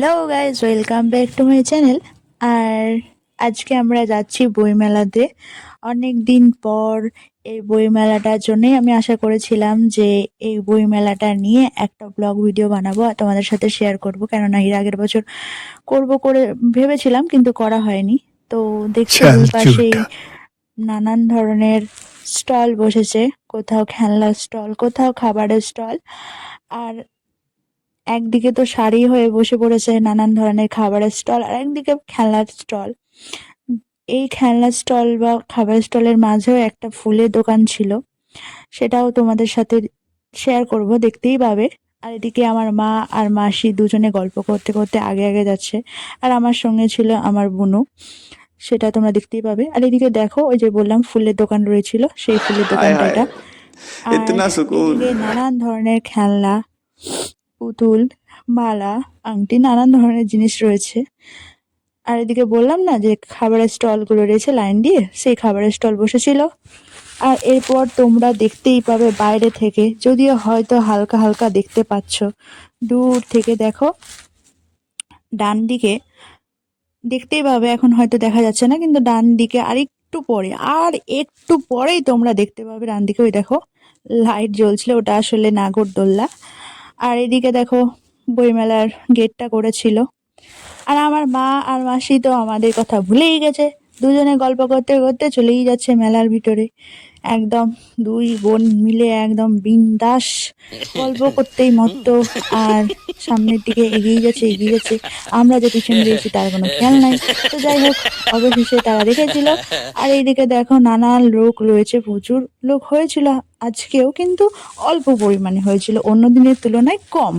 Hello guys welcome back to my channel আর আজকে আমরা যাচ্ছি বইমেলাতে অনেক দিন পর এই বইমেলাটার জন্যই আমি আশা করেছিলাম যে এই বইমেলাটা নিয়ে একটা ব্লগ ভিডিও বানাবো আর তোমাদের সাথে শেয়ার করব। কেননা এর আগের বছর করব করে ভেবেছিলাম কিন্তু করা হয়নি। তো দেখছি পাশেই নানান ধরনের স্টল বসেছে। কোথাও খেলনার স্টল কোথাও খাবারের স্টল আর একদিকে তো শাড়ি হয়ে বসে পড়েছে নানান ধরনের খাবারের স্টল আর একদিকে খেলনার স্টল। এই খেলনার স্টল বা খাবার স্টলের মাঝেও একটা ফুলের দোকান ছিল। সেটাও তোমাদের সাথে শেয়ার করব দেখতেই পাবে। আর এদিকে আমার মা আর মাসি দুজনে গল্প করতে করতে আগে আগে যাচ্ছে। আর আমার সঙ্গে ছিল আমার বুনু সেটা তোমরা দেখতেই পাবে। আর এদিকে দেখো ওই যে বললাম ফুলের দোকান রয়েছিল সেই ফুলের দোকানটা নানান ধরনের খেলনা পুতুল, মালা, আংটি, নানান ধরনের জিনিস রয়েছে। আর এদিকে বললাম না যে খাবারের স্টলগুলো রয়েছে লাইন দিয়ে, সেই খাবারের স্টল বসেছিল। আর এরপর তোমরা দেখতেই পাবে বাইরে থেকে, যদিও হয়তো হালকা হালকা দেখতে পাচ্ছ। দূর থেকে দেখো, ডান দিকে দেখতেই পাবে, এখন হয়তো দেখা যাচ্ছে না, কিন্তু ডান দিকে আর একটু পরে, আর একটু পরেই তোমরা দেখতে পাবে, ডান দিকে ওই দেখো, লাইট জ্বলছিল, ওটা আসলে নাগরদোল্লা। আর এদিকে দেখো বইমেলার গেটটা করেছিল। আর আমার মা আর মাসি তো আমাদের কথা ভুলেই গেছে। দুজনে গল্প করতে করতে চলেই যাচ্ছে মেলার ভিতরে। একদম দুই বোন মিলে একদম বিন্দাস গল্প করতেই মত্ত, আর সামনের দিকে এগিয়ে যাচ্ছে এগিয়ে যাচ্ছে। আমরা যে পিছনে রয়েছি তার কোনো খেয়াল নাই। তো যাই হোক, অবশেষে তারা দেখেছিল। আর এইদিকে দেখো নানান লোক রয়েছে, প্রচুর লোক হয়েছিল। আজকেও কিন্তু অল্প পরিমাণে হয়েছিল, অন্য দিনের তুলনায় কম।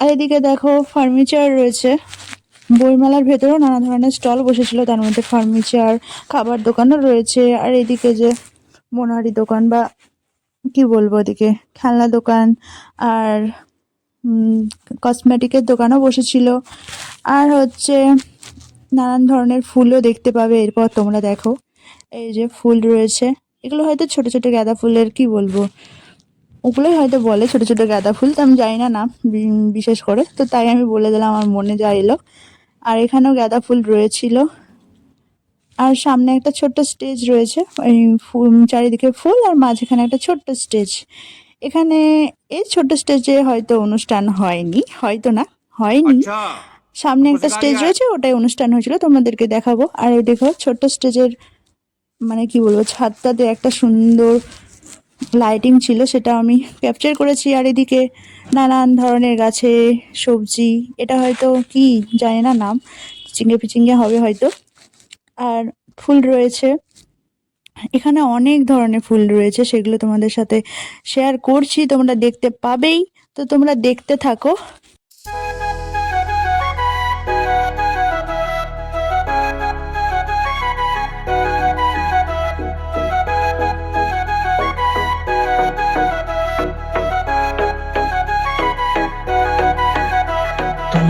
আর এদিকে দেখো ফার্নিচার রয়েছে। বইমেলার ভেতরেও নানা ধরনের স্টল বসেছিল। তার মধ্যে ফার্নিচার, খাবার দোকানও রয়েছে। আর এদিকে যে মনারি দোকান বা কি বলব ওদিকে, খেলনা দোকান আর কসমেটিকের দোকানও বসেছিল। আর হচ্ছে নানান ধরনের ফুলও দেখতে পাবে। এরপর তোমরা দেখো, এই যে ফুল রয়েছে। এগুলো হয়তো ছোট ছোট গাঁদা ফুলের কি বলব? ওগুলোই হয়তো বলে ছোট ছোট গাঁদা ফুল। তো আমি জানি না না বিশেষ করে। তো তাই আমি বলে দিলাম, আমার মনে যা এলো। আর এখানেও গাঁদা ফুল রয়েছিল। আর সামনে একটা ছোট্ট স্টেজ রয়েছে ওই ফুল চারিদিকে ফুল আর মাঝখানে একটা ছোট্ট স্টেজ। এখানে এই ছোট্ট স্টেজে হয়তো অনুষ্ঠান হয়নি হয়তো না হয়নি। সামনে একটা স্টেজ রয়েছে ওটাই অনুষ্ঠান হয়েছিল তোমাদেরকে দেখাবো। আর ওই দেখো ছোট্ট স্টেজের মানে কি বলব ছাদটাতে একটা সুন্দর লাইটিং ছিল সেটা আমি ক্যাপচার করেছি। আর এদিকে নানান ধরনের গাছে সবজি, এটা হয়তো কি জানে না নাম চিঙ্গে পিচিঙ্গে হবে হয়তো। আর ফুল রয়েছে। এখানে অনেক ধরনের ফুল রয়েছে, সেগুলো তোমাদের সাথে শেয়ার করছি। তোমরা দেখতে পাবেই। তো তোমরা দেখতে থাকো।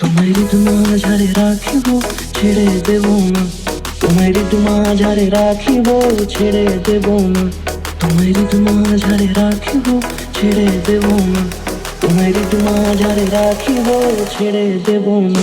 তোমায় তোমার ঝাড়ে রাখিব, ছেড়ে দেব না। তোমায় তোমার ঝাড়ে রাখিব, ছেড়ে দেব না। তোমায় তোমার ঝাড়ে রাখিব, ছেড়ে দেব না। তোমায় তোমার ঝাড়ে রাখিব, ছেড়ে দেব না।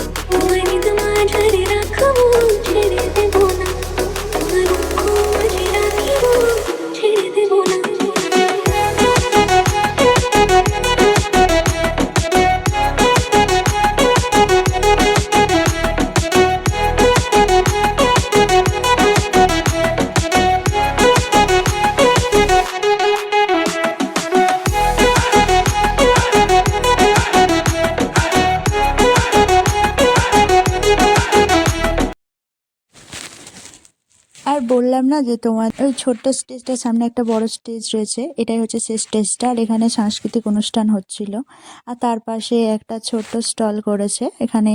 বললাম না যে তোমার ওই ছোট্ট স্টেজটার সামনে একটা বড় স্টেজ রয়েছে, এটাই হচ্ছে সেই স্টেজটা। আর এখানে সাংস্কৃতিক অনুষ্ঠান হচ্ছিল। আর তার পাশে একটা ছোট্ট স্টল করেছে। এখানে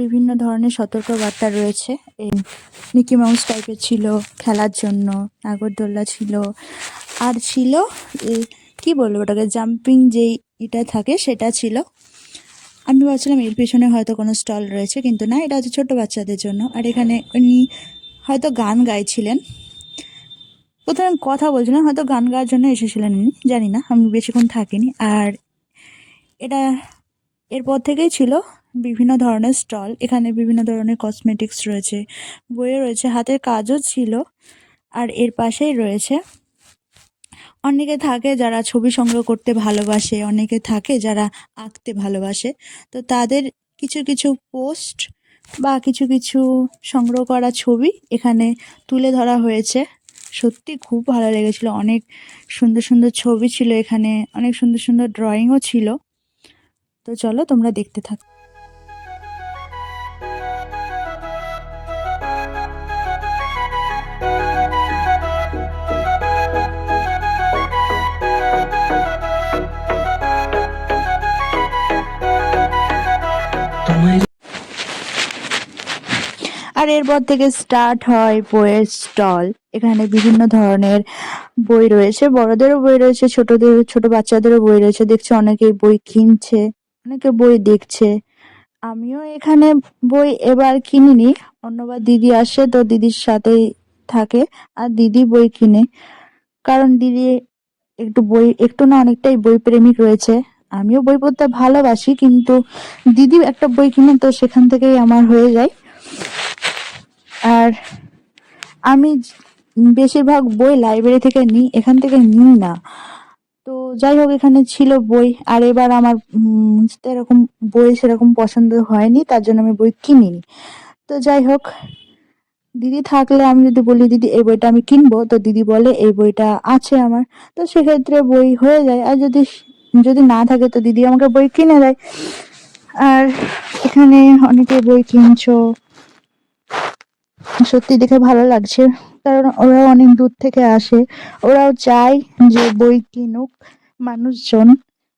বিভিন্ন ধরনের সতর্কবার্তা রয়েছে। এই মিকি মাউস টাইপের ছিল, খেলার জন্য নাগরদোল্লা ছিল। আর ছিল কি বলব ওটাকে, জাম্পিং যেই এটা থাকে সেটা ছিল। আমি ভাবছিলাম এর পিছনে হয়তো কোনো স্টল রয়েছে, কিন্তু না, এটা হচ্ছে ছোট বাচ্চাদের জন্য। আর এখানে উনি হয়তো গান গাইছিলেন। প্রথমে কথা বলছিলেন হয়তো গান গাওয়ার জন্য এসেছিলেন উনি, জানি না, আমি বেশিক্ষণ থাকিনি। আর এটা এরপর থেকেই ছিল বিভিন্ন ধরনের স্টল, এখানে বিভিন্ন ধরনের কসমেটিক্স রয়েছে বইয়ে রয়েছে, হাতের কাজও ছিল, আর এর পাশেই রয়েছে, অনেকে থাকে যারা ছবি সংগ্রহ করতে ভালোবাসে, অনেকে থাকে যারা আঁকতে ভালোবাসে, তো তাদের কিছু কিছু পোস্ট বা কিছু কিছু সংগ্রহ করা ছবি এখানে তুলে ধরা হয়েছে। সত্যি খুব ভালো লেগেছিল। অনেক সুন্দর সুন্দর ছবি ছিল এখানে। অনেক সুন্দর সুন্দর ড্রয়িংও ছিল। তো চলো তোমরা দেখতে থাকো। এরপর থেকে স্টার্ট হয় বইয়ের স্টল এখানে বিভিন্ন ধরনের বই রয়েছে। বড়দেরও বই রয়েছে, ছোটদের, ছোট বাচ্চাদেরও বই রয়েছে। দেখছি অনেকেই বই কিনছে, অনেকে বই দেখছে। আমিও এখানে বই এবার কিনিনি। অন্যবার দিদি আসে তো দিদির সাথেই থাকে, আর দিদি বই কিনে। কারণ দিদি একটু বই, একটু না অনেকটাই বই প্রেমিক রয়েছে। আমিও বই পড়তে ভালোবাসি, কিন্তু দিদি একটা বই কিনে তো সেখান থেকেই আমার হয়ে যায়। আর আমি বেশিরভাগ বই লাইব্রেরি থেকে নিই, এখান থেকে নিই না। তো যাই হোক, এখানে ছিল বই, আর এবার আমার এরকম বই সেরকম পছন্দ হয়নি, তার জন্য আমি বই কিনিনি। তো যাই হোক, দিদি থাকলে আমি যদি বলি, দিদি, এই বইটা আমি কিনবো? তো দিদি বলে, এই বইটা আছে আমার। তো সেক্ষেত্রে বই হয়ে যায়, আর যদি যদি না থাকে, তো দিদি আমাকে বই কিনে দেয়। আর এখানে অনেকে বই কিনছো সত্যি দেখে ভালো লাগছে। কারণ ওরা অনেক দূর থেকে আসে। ওরাও চায় যে বই কিনুক মানুষজন।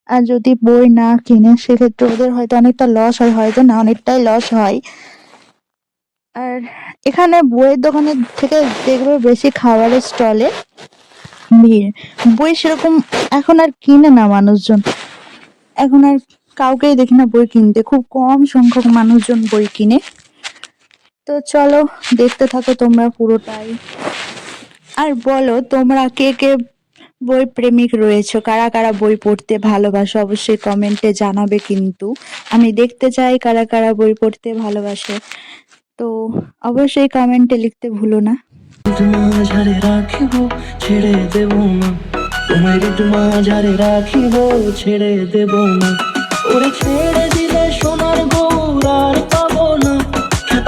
আর যদি বই না কিনে, সেক্ষেত্রে ওদের হয়তো অনেকটা লস হয়, হয়তো না, অনেকটাই লস হয়। আর এখানে বইয়ের দোকানের থেকে দেখবে বেশি খাবারের স্টলে ভিড়, বই সেরকম এখন আর কিনে না মানুষজন। এখন আর কাউকেই দেখি না বই কিনতে। খুব কম সংখ্যক মানুষজন বই কিনে। তো চলো, দেখতে থাকো তোমরা পুরোটাই। আর বলো, তোমরা কে কে বই প্রেমিক রয়েছো? কারা কারা বই পড়তে ভালোবাসো? অবশ্যই কমেন্টে জানাবে কিন্তু। আমি দেখতে চাই কারা কারা বই পড়তে ভালোবাসে। তো অবশ্যই কমেন্টে লিখতে ভুলো না। ছেড়ে দেব না। ছেড়ে দেব না। ছেড়ে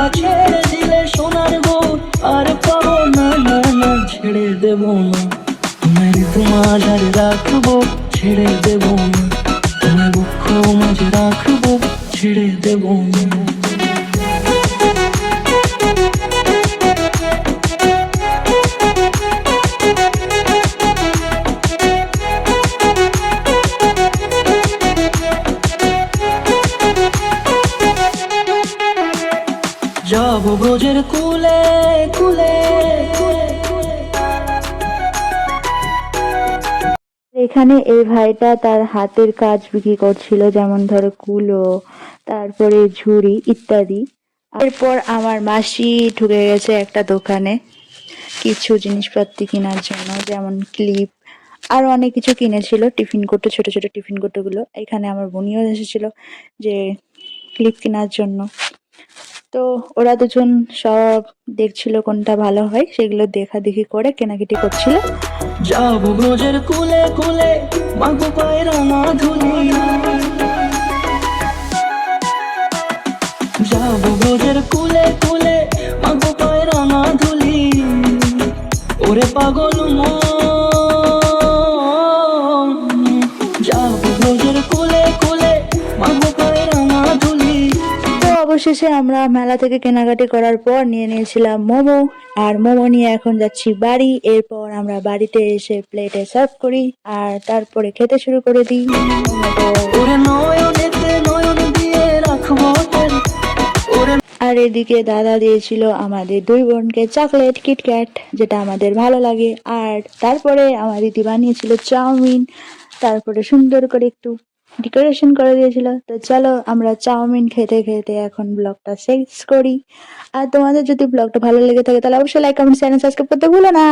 খেপা ছেড়ে দিলে সোনার গৌর আর পাবো না না না, ছেড়ে দেব না। তোমার একটু রাখব, ছেড়ে দেব না। তোমার দুঃখ মাঝে রাখব, ছেড়ে দেব না। এখানে এই ভাইটা তার হাতের কাজ বিক্রি করছিল, যেমন ধরো কুলো, তারপরে ঝুড়ি ইত্যাদি। এরপর আমার মাসি ঢুকে গেছে একটা দোকানে কিছু জিনিসপত্র কেনার জন্য, যেমন ক্লিপ, আরও অনেক কিছু কিনেছিল, টিফিন কোটো ছোট ছোট টিফিন কোটোগুলো এখানে আমার বোনিও এসেছিল যে ক্লিপ কেনার জন্য। তো ওরা দুজন সব দেখছিল কোনটা ভালো হয়, সেগুলো দেখা দেখি করে কেনাকাটি করছিল। যাব ব্রজের কুলে কুলে, মাগো পায়ের ধুলি যাব ব্রজের কুলে কুলে, মাগো পায়ের ধুলি ওরে পাগল মন, যাব ব্রজের কুলে অবশেষে আমরা মেলা থেকে কেনাকাটি করার পর নিয়ে নিয়েছিলাম মোমো। আর মোমো নিয়ে এখন যাচ্ছি বাড়ি। এরপর আমরা বাড়িতে এসে প্লেটে সার্ভ করি আর তারপরে খেতে শুরু করে দিই। আর এদিকে দাদা দিয়েছিল আমাদের দুই বোনকে চকলেট কিটক্যাট যেটা আমাদের ভালো লাগে। আর তারপরে আমার দিদি বানিয়েছিল চাউমিন। তারপরে সুন্দর করে একটু ডেকোরেশন করে দিয়েছিল। তো চলো আমরা চাউমিন খেতে খেতে এখন ব্লগটা শেষ করি। আর তোমাদের যদি ব্লগটা ভালো লেগে থাকে তাহলে অবশ্যই লাইক কমেন্ট চ্যানেল সাবস্ক্রাইব করতে ভুলো না।